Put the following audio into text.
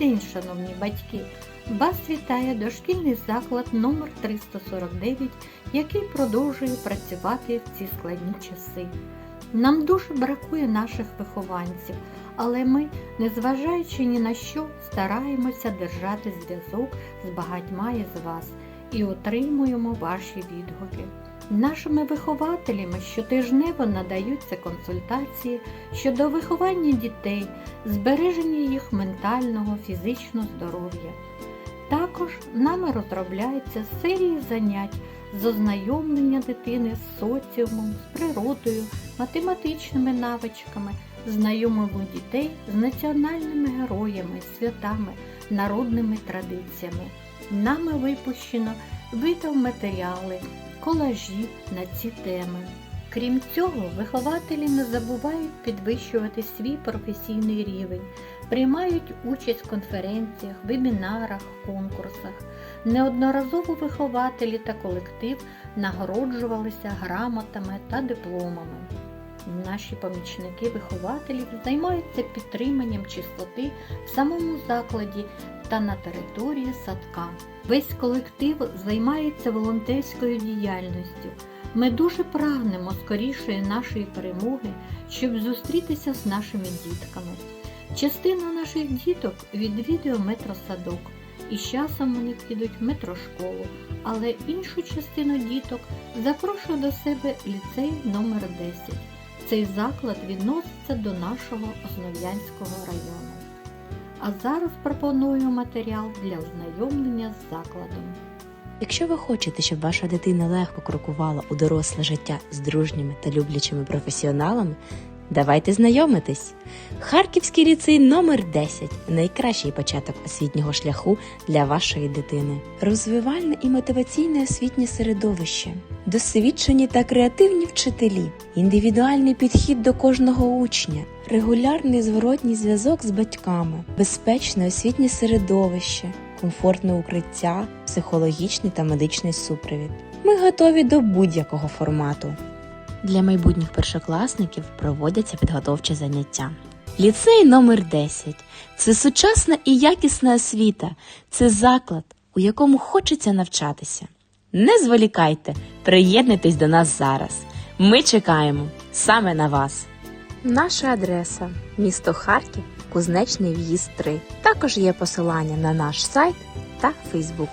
шановні батьки! Вас вітає дошкільний заклад номер 349, який продовжує працювати в ці складні часи. Нам дуже бракує наших вихованців, але ми, незважаючи ні на що, стараємося держати зв'язок з багатьма із вас і отримуємо ваші відгуки. Нашими вихователями щотижнево надаються консультації щодо виховання дітей, збереження їх ментального, фізичного здоров'я. Також нами розробляються серії занять з ознайомлення дитини з соціумом, з природою, математичними навичками, знайомимо дітей з національними героями, святами, народними традиціями. Нами випущено відеоматеріали, колажі на ці теми. Крім цього, вихователі не забувають підвищувати свій професійний рівень, приймають участь в конференціях, вебінарах, конкурсах. Неодноразово вихователі та колектив нагороджувалися грамотами та дипломами. Наші помічники вихователів займаються підтриманням чистоти в самому закладі та на території садка. Весь колектив займається волонтерською діяльністю. Ми дуже прагнемо скорішої нашої перемоги, щоб зустрітися з нашими дітками. Частина наших діток відвідує метросадок, і з часом вони підуть в метрошколу, але іншу частину діток запрошую до себе ліцей номер 10 Цей заклад відноситься до нашого Основ'янського району. А зараз пропоную матеріал для ознайомлення з закладом. Якщо ви хочете, щоб ваша дитина легко крокувала у доросле життя з дружніми та люблячими професіоналами, давайте знайомитись. Харківський ліцей номер 10 найкращий початок освітнього шляху для вашої дитини. Розвивальне і мотиваційне освітнє середовище, досвідчені та креативні вчителі, індивідуальний підхід до кожного учня, регулярний зворотній зв'язок з батьками, безпечне освітнє середовище, комфортне укриття, психологічний та медичний супровід. Ми готові до будь-якого формату. Для майбутніх першокласників проводяться підготовчі заняття. Ліцей номер 10 це сучасна і якісна освіта, це заклад, у якому хочеться навчатися. Не зволікайте, приєднуйтесь до нас зараз. Ми чекаємо саме на вас. Наша адреса місто Харків, Кузнечний в'їзд 3. Також є посилання на наш сайт та Фейсбук.